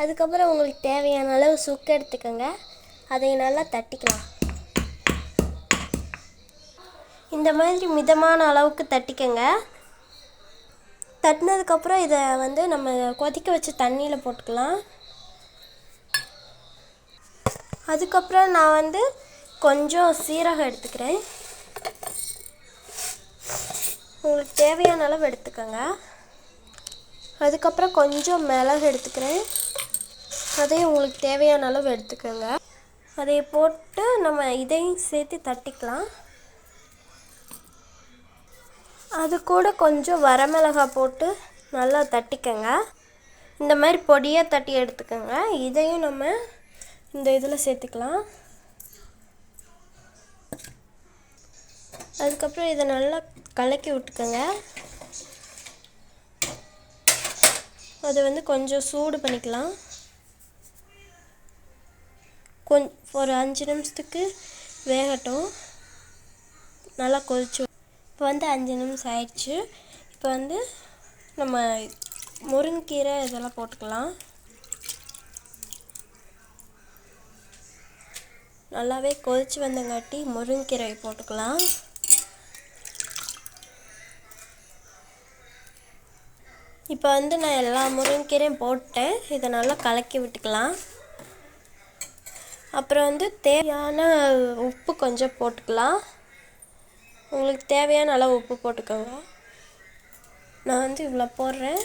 அதுக்கப்புறம் உங்களுக்கு தேவையான அளவு சுக்கு எடுத்துக்கோங்க. அதை நல்லா தட்டிக்கலாம். இந்த மாதிரி மிதமான அளவுக்கு தட்டிக்கோங்க. தட்டினதுக்கப்புறம் இதை வந்து நம்ம கொதிக்க வச்சு தண்ணியில் போட்டுக்கலாம். அதுக்கப்புறம் நான் வந்து கொஞ்சம் சீரகம் எடுத்துக்கிறேன். உங்களுக்கு தேவையான அளவு எடுத்துக்கோங்க. அதுக்கப்புறம் கொஞ்சம் மிளகு எடுத்துக்கிறேன். அதையும் உங்களுக்கு தேவையான அளவு எடுத்துக்கோங்க. அதை போட்டு நம்ம இதையும் சேர்த்து தட்டிக்கலாம். அது கூட கொஞ்சம் வரமிளகாய் போட்டு நல்லா தட்டிக்கங்க. இந்த மாதிரி பொடியாக தட்டி எடுத்துக்கோங்க. இதையும் நம்ம இந்த இதில் சேர்த்துக்கலாம். அதுக்கப்புறம் இதை நல்லா கலக்கி விட்டுக்கோங்க. அதை வந்து கொஞ்சம் சூடு பண்ணிக்கலாம். கொஞ் ஒரு அஞ்சு நிமிஷத்துக்கு வேகட்டும். நல்லா கொதிச்சு இப்போ வந்து அஞ்சு நிமிஷம் ஆயிடுச்சு. இப்போ வந்து நம்ம முருங்கீரை இதெல்லாம் போட்டுக்கலாம். நல்லாவே கொதிச்சு வந்தங்காட்டி முருங்கீரை போட்டுக்கலாம். இப்போ வந்து நான் எல்லா முருங்கீரையும் போட்டேன். இதை நல்லா கலக்கி விட்டுக்கலாம். அப்புறம் வந்து தேவையான உப்பு கொஞ்சம் போட்டுக்கலாம். உங்களுக்கு தேவையான அளவு உப்பு போட்டுக்கோங்க. நான் வந்து இவ்வளோ போடுறேன்.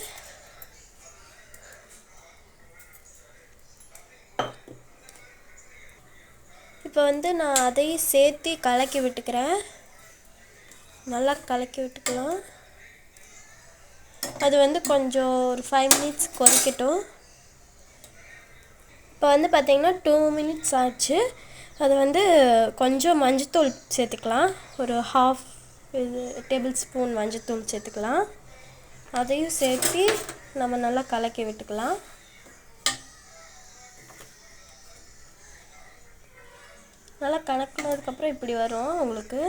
இப்போ வந்து நான் அதையும் சேர்த்து கலக்கி விட்டுக்கிறேன். நல்லா கலக்கி விட்டுக்கலாம். அது வந்து கொஞ்சம் ஒரு ஃபைவ் மினிட்ஸ் கொதிக்கட்டும். இப்போ வந்து பார்த்திங்கன்னா டூ மினிட்ஸ் ஆச்சு. அது வந்து கொஞ்சம் மஞ்சத்தூள் சேர்த்துக்கலாம். ஒரு ஹாஃப் இது டேபிள் ஸ்பூன் மஞ்சத்தூள் சேர்த்துக்கலாம். அதையும் சேர்த்து நம்ம நல்லா கலக்கி விட்டுக்கலாம். நல்லா கலக்கினதுக்கப்புறம் இப்படி வரும் உங்களுக்கு.